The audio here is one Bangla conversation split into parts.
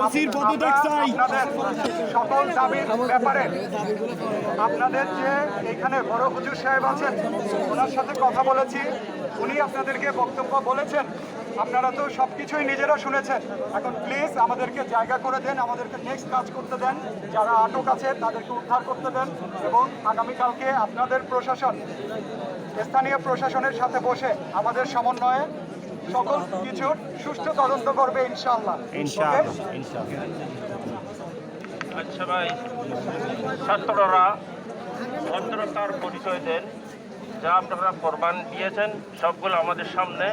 ওসির পদত্যাগ চাই। সকল দাবির ব্যাপারে আপনাদের যে এখানে বড় হুজুর সাহেব আছেন, ওনার সাথে কথা বলেছি। উনি আপনাদেরকে বক্তব্য বলেছেন। আপনারা তো সব কিছুই নিজেরা শুনেছেন। এখন প্লিজ আমাদেরকে জায়গা করে দেন, আমাদেরকে নেক্সট কাজ করতে দেন। যারা আটক আছে, তাদেরকে উদ্ধার করতে দেন এবং আগামীকালকে আপনাদের প্রশাসন, স্থানীয় প্রশাসনের সাথে বসে আমাদের সমন্বয়ে সকল কিছুর সুষ্ঠু তদন্ত করবে ইনশাআল্লাহ। ইনশাআল্লাহ ইনশাআল্লাহ। আচ্ছা ভাই ছাত্ররা ভদ্রতার পরিচয় দেন। যা আপনারা কোরবান দিয়েছেন সবগুলো আমাদের সামনে।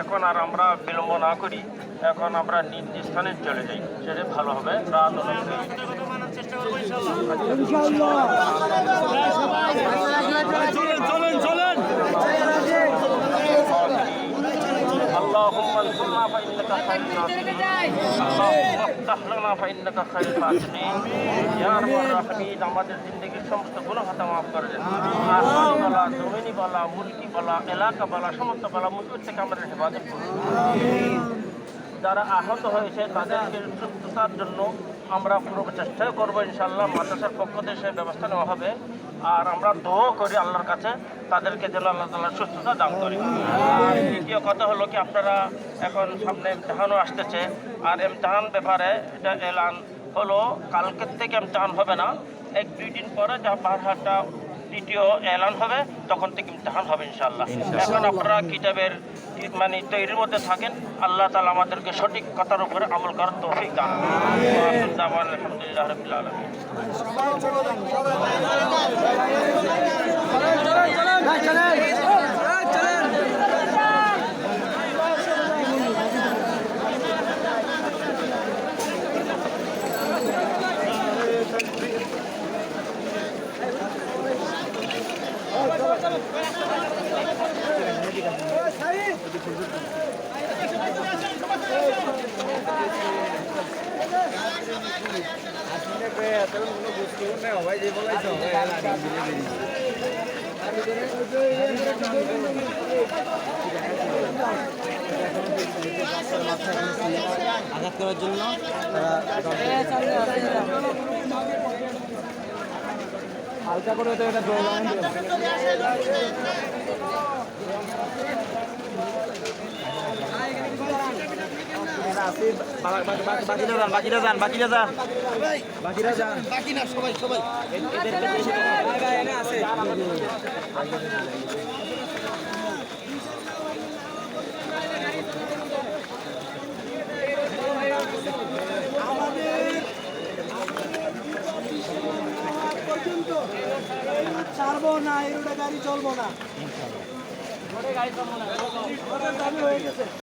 এখন আর আমরা বিলম্ব না করি এখন আমরা নিজ স্থানে চলে যাই। সেটা ভালো হবে রাত انصرنا فانك خير الناصرين اللهم افتح لنا فانك خير الفاتحين يا رب الراحمين আমাদের জিন্দগির সমস্ত গুনাহ খাতা মাফ করে দেন আসমানি বালা জমিনি বালা মুলকি বালা এলাকা বালা সমস্ত বালা মুসিবত থেকে আমাদের হেফাজত করুন যারা আহত হয়েছে, তাদেরকে সুস্থতার জন্য আমরা পুরো চেষ্টা করব ইনশাল্লাহ মাদ্রাসার পক্ষ থেকে সেই ব্যবস্থা নেওয়া হবে। আর আমরা দোয়া করি আল্লাহর কাছে, তাদেরকে যেন আল্লাহ তালা সুস্থতা দান করি। আর দ্বিতীয় কথা হলো কি, আপনারা এখন সামনে ইমতেহানও আসতেছে। আর ইমতেহান ব্যাপারে এটা এলান হলো, কালকের থেকে ইমতেহান হবে না। এক দুই দিন পরে যা বারহাটটা দ্বিতীয় এলান হবে তখন থেকে ইমতেহান হবে ইনশাল্লাহ এখন আপনারা কিতাবের মানে তৈরির মধ্যে থাকেন আল্লাহ তালা আমাদেরকে সঠিক কথার উপরে আমল করার তৌফিক দান আলহামদুলিল্লাহ রবিল্লা আলমী আঘাত করার জন্য তারা হালকা করে তো এটা বাকিরা যান বাকিরা যান বাকিরা যান বাকিরা যান বাকি না সবাই সবাই আছে ছাড়বো না এই গাড়ি চলবো না। গাড়ি চলবো না।